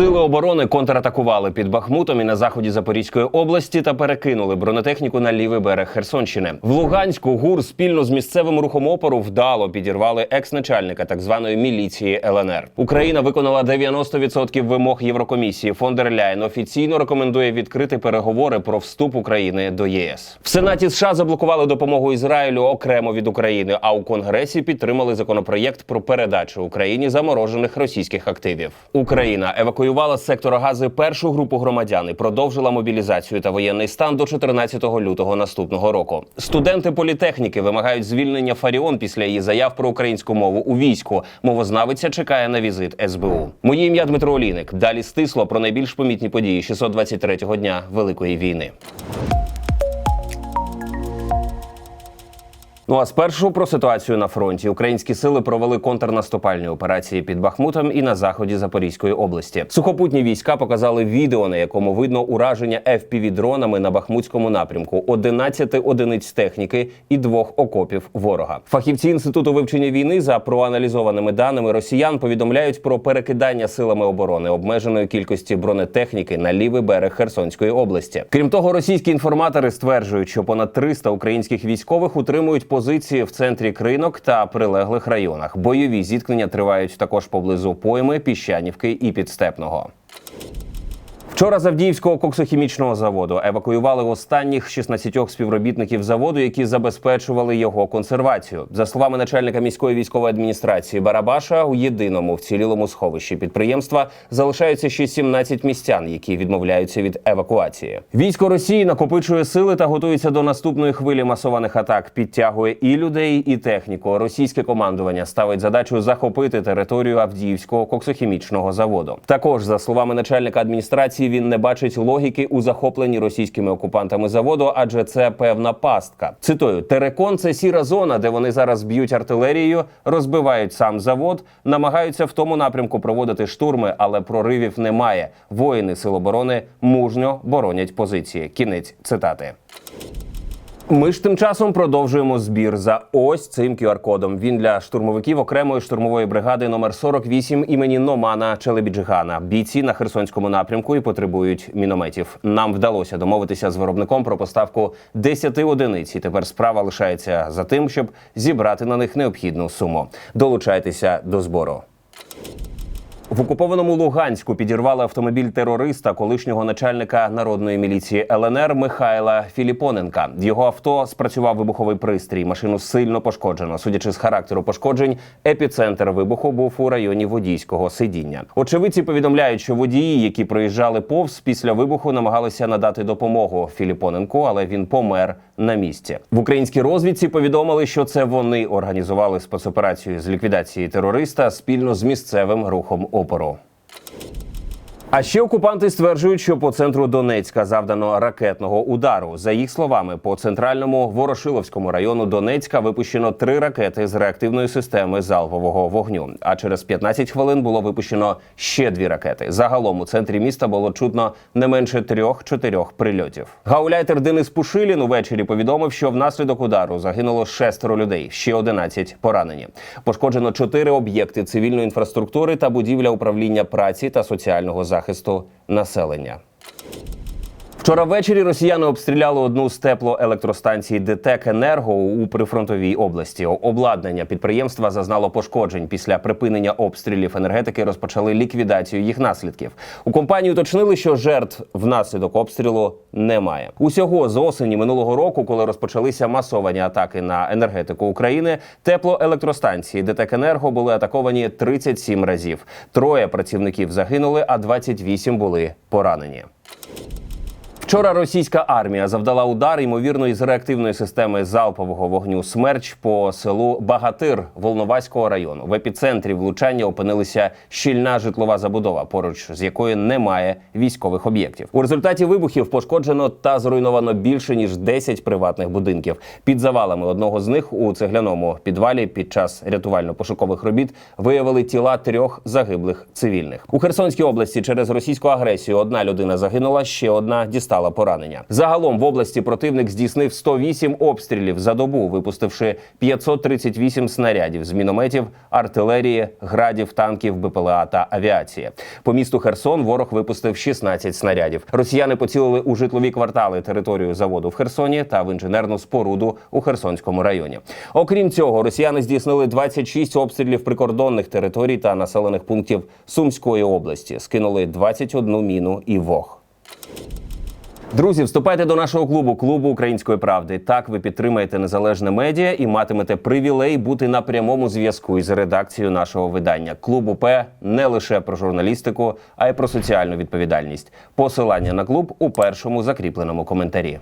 Сили оборони контратакували під Бахмутом і на заході Запорізької області та перекинули бронетехніку на лівий берег Херсонщини. В Луганську ГУР спільно з місцевим рухом опору вдало підірвали екс-начальника так званої міліції ЛНР. Україна виконала 90% вимог Єврокомісії. Фон дер Ляйн офіційно рекомендує відкрити переговори про вступ України до ЄС. В Сенаті США заблокували допомогу Ізраїлю окремо від України. А у Конгресі підтримали законопроєкт про передачу Україні заморожених російських активів. Україна евакуювала з сектора Гази першу групу громадян і продовжила мобілізацію та воєнний стан до 14 лютого наступного року. Студенти політехніки вимагають звільнення Фаріон після її заяв про українську мову у війську. Мовознавиця чекає на візит СБУ. Моє ім'я Дмитро Олійник. Далі стисло про найбільш помітні події 623-го дня Великої війни. Ну а спершу про ситуацію на фронті. Українські сили провели контрнаступальні операції під Бахмутом і на заході Запорізької області. Сухопутні війська показали відео, на якому видно ураження fpv дронами на бахмутському напрямку, 11 одиниць техніки і двох окопів ворога. Фахівці інституту вивчення війни за проаналізованими даними росіян повідомляють про перекидання силами оборони обмеженої кількості бронетехніки на лівий берег Херсонської області. Крім того, російські інформатори стверджують, що понад 300 українських військових утримують позиції в центрі кринок та прилеглих районах. Бойові зіткнення тривають також поблизу пойми, піщанівки і підстепного. Вчора з Авдіївського коксохімічного заводу евакуювали останніх 16 співробітників заводу, які забезпечували його консервацію. За словами начальника міської військової адміністрації Барабаша, у єдиному вцілілому сховищі підприємства залишаються ще 17 містян, які відмовляються від евакуації. Військо Росії накопичує сили та готується до наступної хвилі масованих атак. Підтягує і людей, і техніку. Російське командування ставить задачу захопити територію Авдіївського коксохімічного заводу. Також за словами начальника адміністрації він не бачить логіки у захопленні російськими окупантами заводу, адже це певна пастка. Цитую: Терекон це сіра зона, де вони зараз б'ють артилерією, розбивають сам завод, намагаються в тому напрямку проводити штурми, але проривів немає. Воїни Сил оборони мужньо боронять позиції. Кінець цитати. Ми ж тим часом продовжуємо збір за ось цим QR-кодом. Він для штурмовиків окремої штурмової бригади номер 48 імені Номана Челебіджигана. Бійці на Херсонському напрямку і потребують мінометів. Нам вдалося домовитися з виробником про поставку 10 одиниць. І тепер справа лишається за тим, щоб зібрати на них необхідну суму. Долучайтеся до збору. В окупованому Луганську підірвали автомобіль терориста, колишнього начальника народної міліції ЛНР Михайла Філіпоненка. В його авто спрацював вибуховий пристрій. Машину сильно пошкоджено. Судячи з характеру пошкоджень, епіцентр вибуху був у районі водійського сидіння. Очевидці повідомляють, що водії, які проїжджали повз після вибуху, намагалися надати допомогу Філіпоненку, але він помер на місці. В українській розвідці повідомили, що це вони організували спецоперацію з ліквідації терориста спільно з місцевим рухом опору. А ще окупанти стверджують, що по центру Донецька завдано ракетного удару. За їх словами, по центральному Ворошиловському району Донецька випущено три ракети з реактивної системи залпового вогню. А через 15 хвилин було випущено ще дві ракети. Загалом у центрі міста було чутно не менше трьох-чотирьох прильотів. Гауляйтер Денис Пушилін увечері повідомив, що внаслідок удару загинуло шестеро людей, ще 11 поранені. Пошкоджено чотири об'єкти цивільної інфраструктури та будівля управління праці та соціального захисту населення. Вчора ввечері росіяни обстріляли одну з теплоелектростанцій ДТЕК Енерго у прифронтовій області. Обладнання підприємства зазнало пошкоджень. Після припинення обстрілів енергетики розпочали ліквідацію їх наслідків. У компанії уточнили, що жертв внаслідок обстрілу немає. Усього з осені минулого року, коли розпочалися масовані атаки на енергетику України, теплоелектростанції ДТЕК Енерго були атаковані 37 разів. Троє працівників загинули, а 28 були поранені. Вчора російська армія завдала удар ймовірно із реактивної системи залпового вогню смерч по селу Багатир Волноваського району. В епіцентрі влучання опинилася щільна житлова забудова, поруч з якою немає військових об'єктів. У результаті вибухів пошкоджено та зруйновано більше ніж 10 приватних будинків. Під завалами одного з них у цегляному підвалі під час рятувально-пошукових робіт виявили тіла трьох загиблих цивільних у Херсонській області. Через російську агресію одна людина загинула, ще одна дістала зазнала поранення. Загалом в області противник здійснив 108 обстрілів за добу, випустивши 538 снарядів з мінометів, артилерії, градів, танків, БПЛА та авіації. По місту Херсон ворог випустив 16 снарядів. Росіяни поцілили у житлові квартали територію заводу в Херсоні та в інженерну споруду у Херсонському районі. Окрім цього, росіяни здійснили 26 обстрілів прикордонних територій та населених пунктів Сумської області. Скинули 21 міну і вог. Друзі, вступайте до нашого клубу, клубу української правди. Так ви підтримаєте незалежне медіа і матимете привілей бути на прямому зв'язку із редакцією нашого видання. Клуб УП не лише про журналістику, а й про соціальну відповідальність. Посилання на клуб у першому закріпленому коментарі.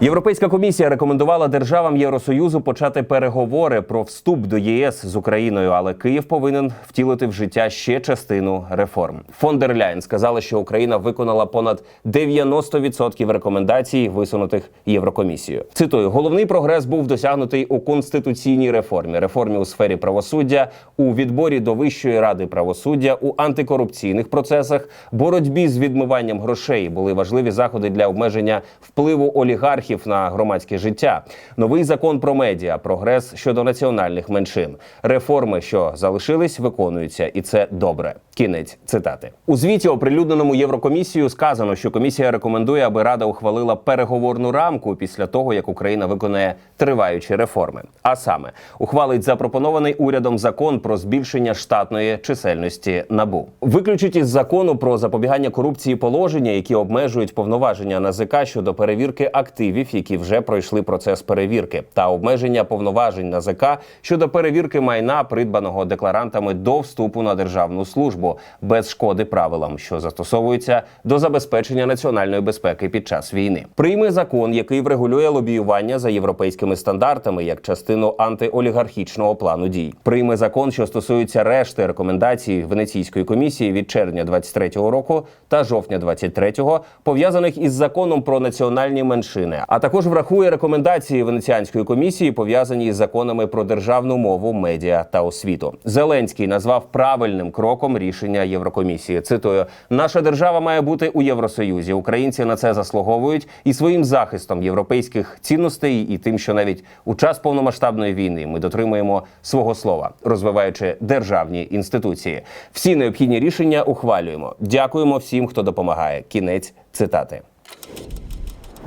Європейська комісія рекомендувала державам Євросоюзу почати переговори про вступ до ЄС з Україною, але Київ повинен втілити в життя ще частину реформ. Фон Ляйн сказала, що Україна виконала понад 90% рекомендацій, висунутих Єврокомісією. Цитую: головний прогрес був досягнутий у конституційній реформі, реформі у сфері правосуддя, у відборі до Вищої ради правосуддя, у антикорупційних процесах, боротьбі з відмиванням грошей були важливі заходи для обмеження впливу олігархів на громадське життя. Новий закон про медіа, прогрес щодо національних меншин, реформи, що залишились, виконуються, і це добре. Кінець цитати. У звіті, оприлюдненому Єврокомісією, сказано, що комісія рекомендує, аби рада ухвалила переговорну рамку після того, як Україна виконає триваючі реформи. А саме ухвалить запропонований урядом закон про збільшення штатної чисельності набу, виключить із закону про запобігання корупції положення, які обмежують повноваження НАЗК щодо перевірки активів, які вже пройшли процес перевірки, та обмеження повноважень НАЗК щодо перевірки майна, придбаного декларантами до вступу на державну службу без шкоди правилам, що застосовуються до забезпечення національної безпеки під час війни. Прийме закон, який врегулює лобіювання за європейськими стандартами як частину антиолігархічного плану дій. Прийме закон, що стосується решти рекомендацій Венеційської комісії від червня 23-го року та жовтня 23-го, пов'язаних із законом про національні меншини, а також врахує рекомендації Венеціанської комісії, пов'язані із законами про державну мову, медіа та освіту. Зеленський назвав правильним кроком рішення Єврокомісії. Цитую: наша держава має бути у Євросоюзі. Українці на це заслуговують і своїм захистом європейських цінностей, і тим, що навіть у час повномасштабної війни ми дотримуємо свого слова, розвиваючи державні інституції. Всі необхідні рішення ухвалюємо. Дякуємо всім, хто допомагає. Кінець цитати.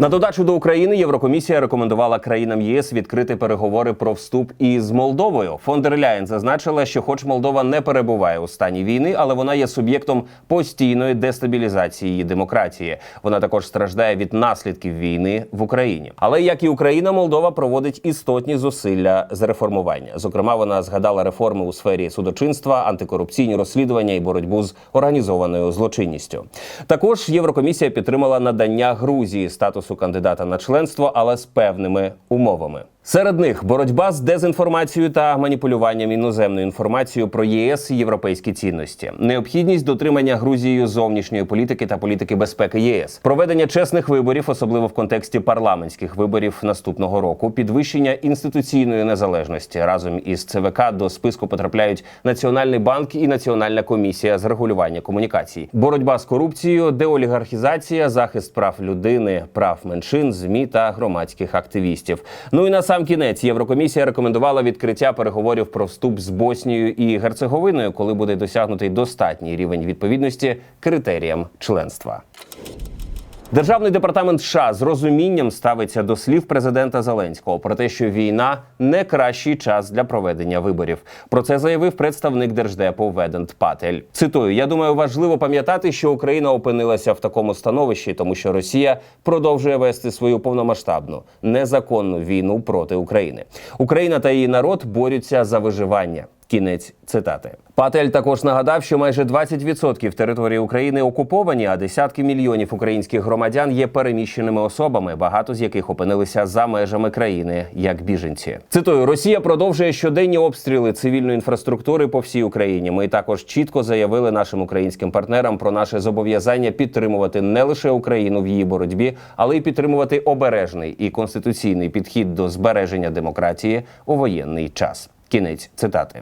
На додачу до України Єврокомісія рекомендувала країнам ЄС відкрити переговори про вступ із Молдовою. Фон дер Ляєн зазначила, що, хоч Молдова не перебуває у стані війни, але вона є суб'єктом постійної дестабілізації її демократії. Вона також страждає від наслідків війни в Україні. Але як і Україна, Молдова проводить істотні зусилля з реформування. Зокрема, вона згадала реформи у сфері судочинства, антикорупційні розслідування і боротьбу з організованою злочинністю. Також Єврокомісія підтримала надання Грузії статусу кандидата на членство, але з певними умовами. Серед них боротьба з дезінформацією та маніпулюванням іноземною інформацією про ЄС і європейські цінності, необхідність дотримання Грузією зовнішньої політики та політики безпеки ЄС, проведення чесних виборів, особливо в контексті парламентських виборів наступного року, підвищення інституційної незалежності. Разом із ЦВК до списку потрапляють Національний банк і Національна комісія з регулювання комунікацій, боротьба з корупцією, деолігархізація, захист прав людини, прав меншин, змі та громадських активістів. Ну і на сам кінець Єврокомісія рекомендувала відкриття переговорів про вступ з Боснією і Герцеговиною, коли буде досягнутий достатній рівень відповідності критеріям членства. Державний департамент США з розумінням ставиться до слів президента Зеленського про те, що війна не кращий час для проведення виборів. Про це заявив представник держдепу Ведент Патель. Цитую: я думаю, важливо пам'ятати, що Україна опинилася в такому становищі, тому що Росія продовжує вести свою повномасштабну незаконну війну проти України. Україна та її народ борються за виживання. Кінець цитати. Патель також нагадав, що майже 20% території України окуповані, а десятки мільйонів українських громадян є переміщеними особами, багато з яких опинилися за межами країни як біженці. Цитую: Росія продовжує щоденні обстріли цивільної інфраструктури по всій Україні. Ми також чітко заявили нашим українським партнерам про наше зобов'язання підтримувати не лише Україну в її боротьбі, але й підтримувати обережний і конституційний підхід до збереження демократії у воєнний час. Кінець цитати.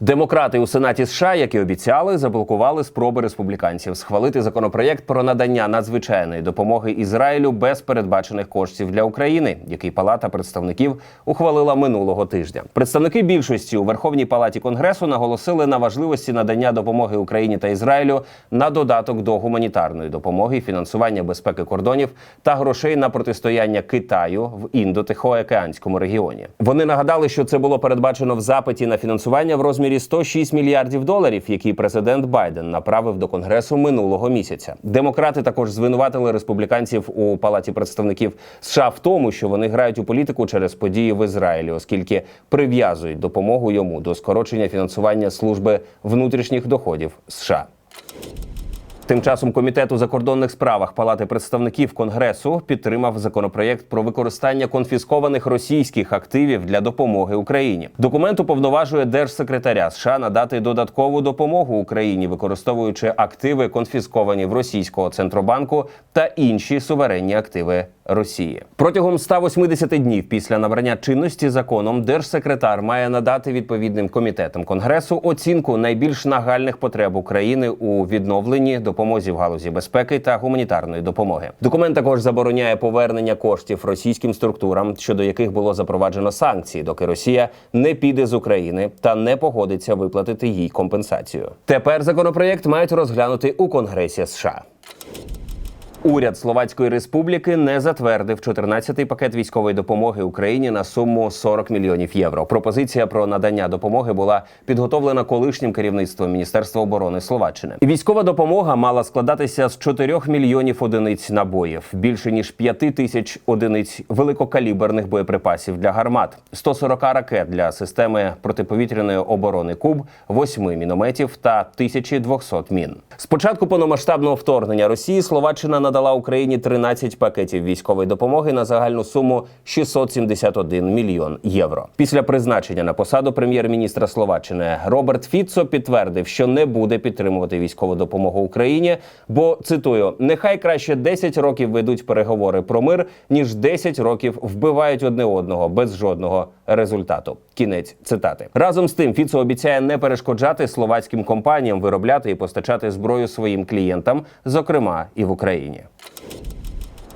Демократи у сенаті США, як і обіцяли, заблокували спроби республіканців схвалити законопроєкт про надання надзвичайної допомоги Ізраїлю без передбачених коштів для України, який Палата представників ухвалила минулого тижня. Представники більшості у Верховній Палаті Конгресу наголосили на важливості надання допомоги Україні та Ізраїлю на додаток до гуманітарної допомоги, фінансування безпеки кордонів та грошей на протистояння Китаю в індо-тихоокеанському регіоні. Вони нагадали, що це було передбачено в запиті на фінансування в розмірі 106 мільярдів доларів, які президент Байден направив до конгресу минулого місяця. Демократи також звинуватили республіканців у палаті представників США в тому, що вони грають у політику через події в Ізраїлі, оскільки прив'язують допомогу йому до скорочення фінансування служби внутрішніх доходів США. Тим часом комітет у закордонних справах Палати представників Конгресу підтримав законопроєкт про використання конфіскованих російських активів для допомоги Україні. Документ уповноважує держсекретаря США надати додаткову допомогу Україні, використовуючи активи, конфісковані в російського центробанку та інші суверенні активи Росії. Протягом 180 днів після набрання чинності законом держсекретар має надати відповідним комітетам Конгресу оцінку найбільш нагальних потреб України у відновленні допомозі в галузі безпеки та гуманітарної допомоги. Документ також забороняє повернення коштів російським структурам, щодо яких було запроваджено санкції, доки Росія не піде з України та не погодиться виплатити їй компенсацію. Тепер законопроєкт мають розглянути у Конгресі США. Уряд Словацької Республіки не затвердив 14-й пакет військової допомоги Україні на суму 40 мільйонів євро. Пропозиція про надання допомоги була підготовлена колишнім керівництвом Міністерства оборони Словаччини. Військова допомога мала складатися з 4 мільйонів одиниць набоїв, більше ніж 5 тисяч одиниць великокаліберних боєприпасів для гармат, 140 ракет для системи протиповітряної оборони Куб, 8 мінометів та 1200 мін. З початку повномасштабного вторгнення Росії Словаччина надала Україні 13 пакетів військової допомоги на загальну суму 671 мільйон євро. Після призначення на посаду прем'єр-міністра Словаччини Роберт Фіцо підтвердив, що не буде підтримувати військову допомогу Україні, бо цитую: нехай краще 10 років ведуть переговори про мир, ніж 10 років вбивають одне одного без жодного результату. Кінець цитати разом з тим. Фіцо обіцяє не перешкоджати словацьким компаніям виробляти і постачати зброю своїм клієнтам, зокрема і в Україні.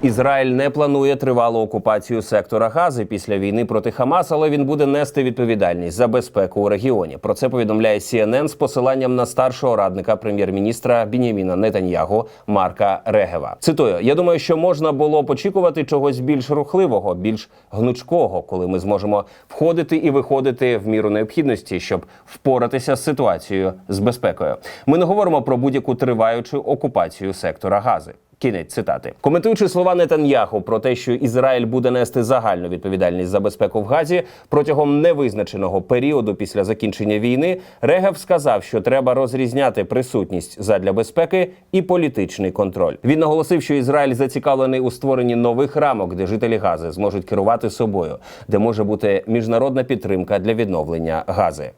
Ізраїль не планує тривалу окупацію сектора Гази після війни проти Хамас, але він буде нести відповідальність за безпеку у регіоні. Про це повідомляє CNN з посиланням на старшого радника прем'єр-міністра Біняміна Нетаньягу Марка Регева. Цитую: я думаю, що можна було б очікувати чогось більш рухливого, більш гнучкого, коли ми зможемо входити і виходити в міру необхідності, щоб впоратися з ситуацією з безпекою. Ми не говоримо про будь-яку триваючу окупацію сектора Гази. Кінець цитати, коментуючи слова Нетаньяху про те, що Ізраїль буде нести загальну відповідальність за безпеку в Газі протягом невизначеного періоду після закінчення війни, Регев сказав, що треба розрізняти присутність задля безпеки і політичний контроль. Він наголосив, що Ізраїль зацікавлений у створенні нових рамок, де жителі Гази зможуть керувати собою, де може бути міжнародна підтримка для відновлення Гази.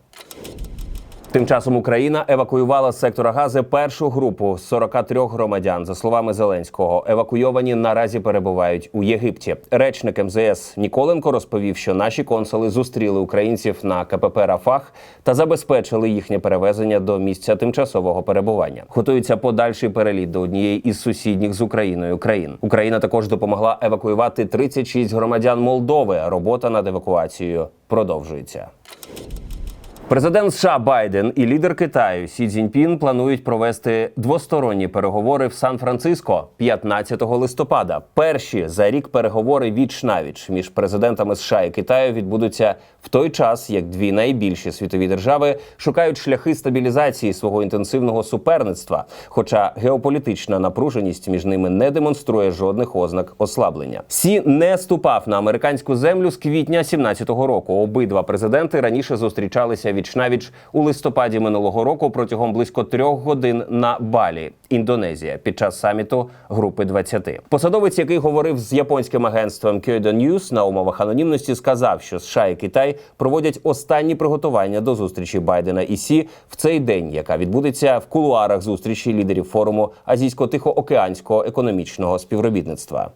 Тим часом Україна евакуювала з сектора Гази першу групу з 43 громадян. За словами Зеленського, евакуйовані наразі перебувають у Єгипті. Речник МЗС Ніколенко розповів, що наші консули зустріли українців на КПП Рафах та забезпечили їхнє перевезення до місця тимчасового перебування. Готується подальший переліт до однієї із сусідніх з Україною країн. Україна також допомогла евакуювати 36 громадян Молдови. Робота над евакуацією продовжується. Президент США Байден і лідер Китаю Сі Цзіньпін планують провести двосторонні переговори в Сан-Франциско 15 листопада. Перші за рік переговори віч навіч між президентами США і Китаю відбудуться в той час, як дві найбільші світові держави шукають шляхи стабілізації свого інтенсивного суперництва. Хоча геополітична напруженість між ними не демонструє жодних ознак ослаблення. Сі не ступав на американську землю з квітня 17-го року. Обидва президенти раніше зустрічалися віч-навіч у листопаді минулого року протягом близько трьох годин на Балі, Індонезія, під час саміту Групи 20. Посадовець, який говорив з японським агентством Kyodo News на умовах анонімності, сказав, що США і Китай проводять останні приготування до зустрічі Байдена і Сі в цей день, яка відбудеться в кулуарах зустрічі лідерів форуму Азійсько-Тихоокеанського економічного співробітництва.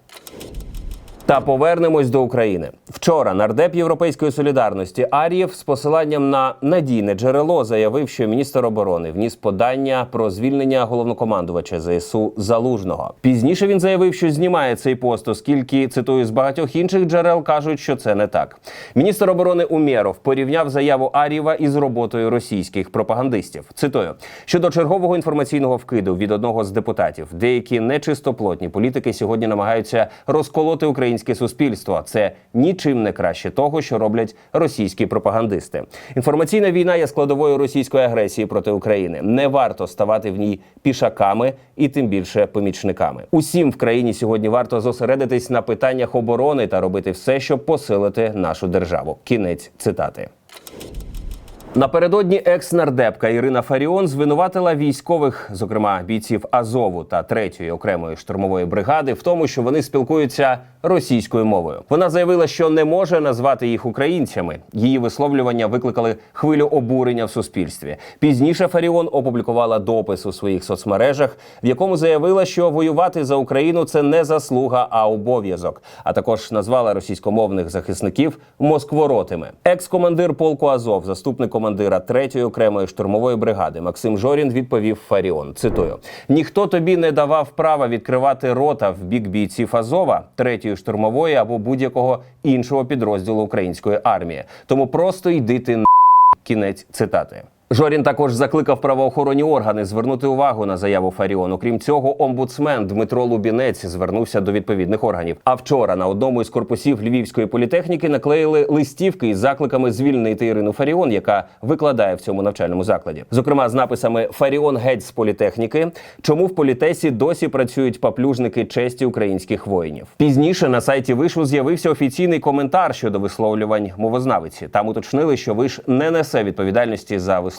Та повернемось до України. Вчора нардеп Європейської солідарності Ар'єв з посиланням на надійне джерело заявив, що міністр оборони вніс подання про звільнення головнокомандувача ЗСУ Залужного. Пізніше він заявив, що знімає цей пост, оскільки цитую з багатьох інших джерел кажуть, що це не так. Міністр оборони Умєров порівняв заяву Ар'єва із роботою російських пропагандистів. Цитую щодо чергового інформаційного вкиду від одного з депутатів. Деякі нечистоплотні політики сьогодні намагаються розколоти українське суспільство. Це нічим не краще того, що роблять російські пропагандисти. Інформаційна війна є складовою російської агресії проти України. Не варто ставати в ній пішаками і тим більше помічниками. Усім в країні сьогодні варто зосередитись на питаннях оборони та робити все, щоб посилити нашу державу. Кінець цитати. Напередодні екс-нардепка Ірина Фаріон звинуватила військових, зокрема бійців Азову та третьої окремої штурмової бригади, в тому, що вони спілкуються російською мовою. Вона заявила, що не може назвати їх українцями. Її висловлювання викликали хвилю обурення в суспільстві. Пізніше Фаріон опублікувала допис у своїх соцмережах, в якому заявила, що воювати за Україну це не заслуга, а обов'язок. А також назвала російськомовних захисників москворотими. Екс-командир полку Азов, заступник командира 3-ї окремої штурмової бригади Максим Жорін відповів Фаріон. Цитую: ніхто тобі не давав права відкривати рота в бік бійців Азова, 3-ї штурмової або будь-якого іншого підрозділу української армії. Тому просто йди ти на кінець цитати. Жорін також закликав правоохоронні органи звернути увагу на заяву Фаріон. Окрім цього, омбудсмен Дмитро Лубінець звернувся до відповідних органів. А вчора на одному із корпусів Львівської політехніки наклеїли листівки із закликами звільнити Ірину Фаріон, яка викладає в цьому навчальному закладі. Зокрема, з написами Фаріон геть з політехніки. Чому в політесі досі працюють паплюжники честі українських воїнів? Пізніше на сайті вишу з'явився офіційний коментар щодо висловлювань мовознавиці. Там уточнили, що виш не несе відповідальності за висловлювання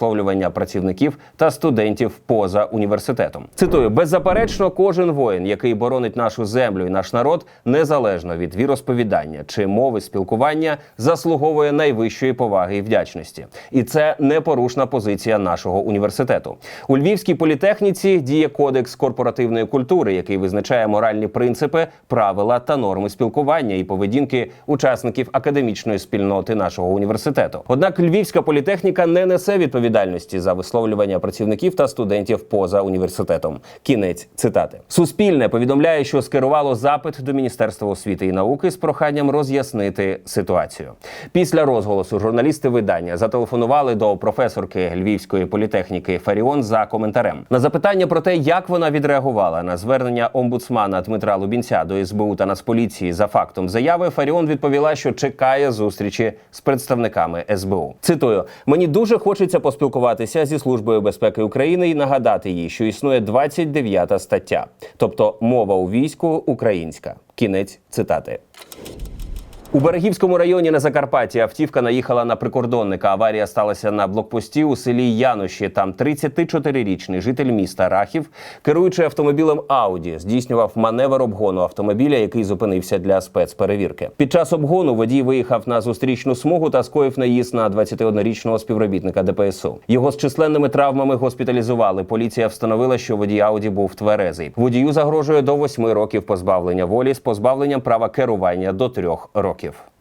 працівників та студентів поза університетом. Цитую: беззаперечно, кожен воїн, який боронить нашу землю і наш народ, незалежно від віросповідання чи мови спілкування, заслуговує найвищої поваги і вдячності. І це непорушна позиція нашого університету. У Львівській політехніці діє кодекс корпоративної культури, який визначає моральні принципи, правила та норми спілкування і поведінки учасників академічної спільноти нашого університету. Однак Львівська політехніка не несе відповідальності за висловлювання працівників та студентів поза університетом. Кінець цитати. Суспільне повідомляє, що скерувало запит до Міністерства освіти і науки з проханням роз'яснити ситуацію. Після розголосу журналісти видання зателефонували до професорки Львівської політехніки Фаріон за коментарем на запитання про те, як вона відреагувала на звернення омбудсмана Дмитра Лубінця до СБУ та Нацполіції за фактом заяви. Фаріон відповіла, що чекає зустрічі з представниками СБУ. Цитую: мені дуже хочеться поспілкуватися зі службою безпеки України і нагадати їй, що існує 29 стаття, тобто мова у війську українська. Кінець цитати. У Берегівському районі на Закарпатті автівка наїхала на прикордонника. Аварія сталася на блокпості у селі Януші. Там 34-річний житель міста Рахів, керуючи автомобілем Ауді, здійснював маневр обгону автомобіля, який зупинився для спецперевірки. Під час обгону водій виїхав на зустрічну смугу та скоїв наїзд на 21-річного співробітника ДПСУ. Його з численними травмами госпіталізували. Поліція встановила, що водій Ауді був тверезий. Водію загрожує до 8 років позбавлення волі з позбавленням права керування до 3 років років.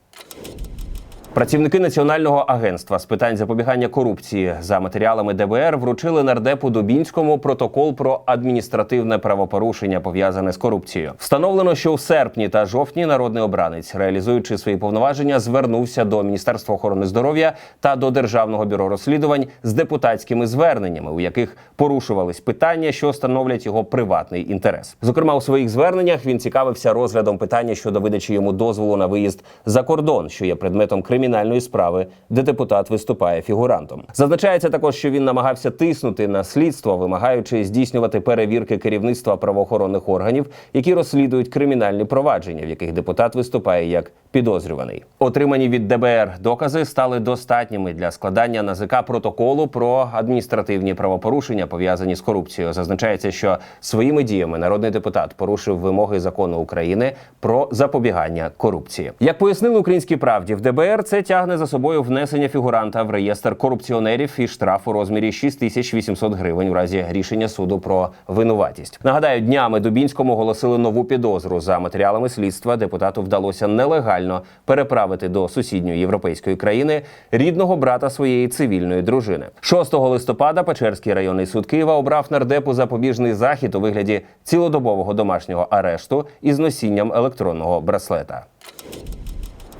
Працівники Національного агентства з питань запобігання корупції за матеріалами ДБР вручили нардепу Дубінському протокол про адміністративне правопорушення пов'язане з корупцією. Встановлено, що в серпні та жовтні народний обранець, реалізуючи свої повноваження, звернувся до Міністерства охорони здоров'я та до Державного бюро розслідувань з депутатськими зверненнями, у яких порушувались питання, що становлять його приватний інтерес. Зокрема, у своїх зверненнях він цікавився розглядом питання щодо видачі йому дозволу на виїзд за кордон, що є предметом кримінальної справи, де депутат виступає фігурантом. Зазначається також, що він намагався тиснути на слідство, вимагаючи здійснювати перевірки керівництва правоохоронних органів, які розслідують кримінальні провадження, в яких депутат виступає як підозрюваний. Отримані від ДБР докази стали достатніми для складання НАЗК протоколу про адміністративні правопорушення пов'язані з корупцією. Зазначається, що своїми діями народний депутат порушив вимоги закону України про запобігання корупції. Як пояснили українській правді, в ДБР це це тягне за собою внесення фігуранта в реєстр корупціонерів і штраф у розмірі 6800 гривень у разі рішення суду про винуватість. Нагадаю, днями Дубінському оголосили нову підозру за матеріалами слідства. Депутату вдалося нелегально переправити до сусідньої європейської країни рідного брата своєї цивільної дружини. 6 листопада Печерський районний суд Києва обрав нардепу запобіжний захід у вигляді цілодобового домашнього арешту із носінням електронного браслета.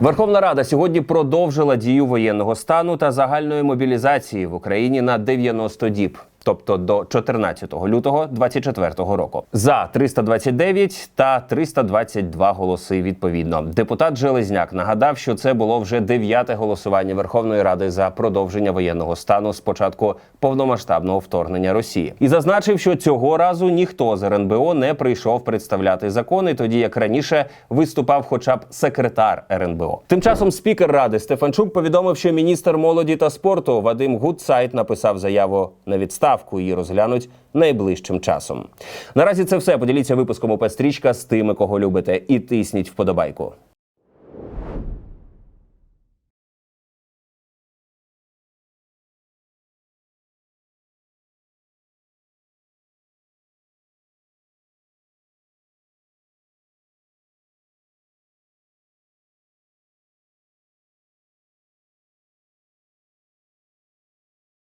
Верховна Рада сьогодні продовжила дію воєнного стану та загальної мобілізації в Україні на 90 діб. Тобто до 14 лютого 2024 року за 329 та 322 голоси відповідно. Депутат Железняк нагадав, що це було вже дев'яте голосування Верховної Ради за продовження воєнного стану з початку повномасштабного вторгнення Росії, і зазначив, що цього разу ніхто з РНБО не прийшов представляти закони, тоді як раніше виступав, хоча б секретар РНБО. Тим часом спікер ради Стефанчук повідомив, що міністр молоді та спорту Вадим Гудсайт написав заяву на відставку. Її розглянуть найближчим часом. Наразі це все. Поділіться випуском УП «Стрічка» з тими, кого любите, і тисніть вподобайку.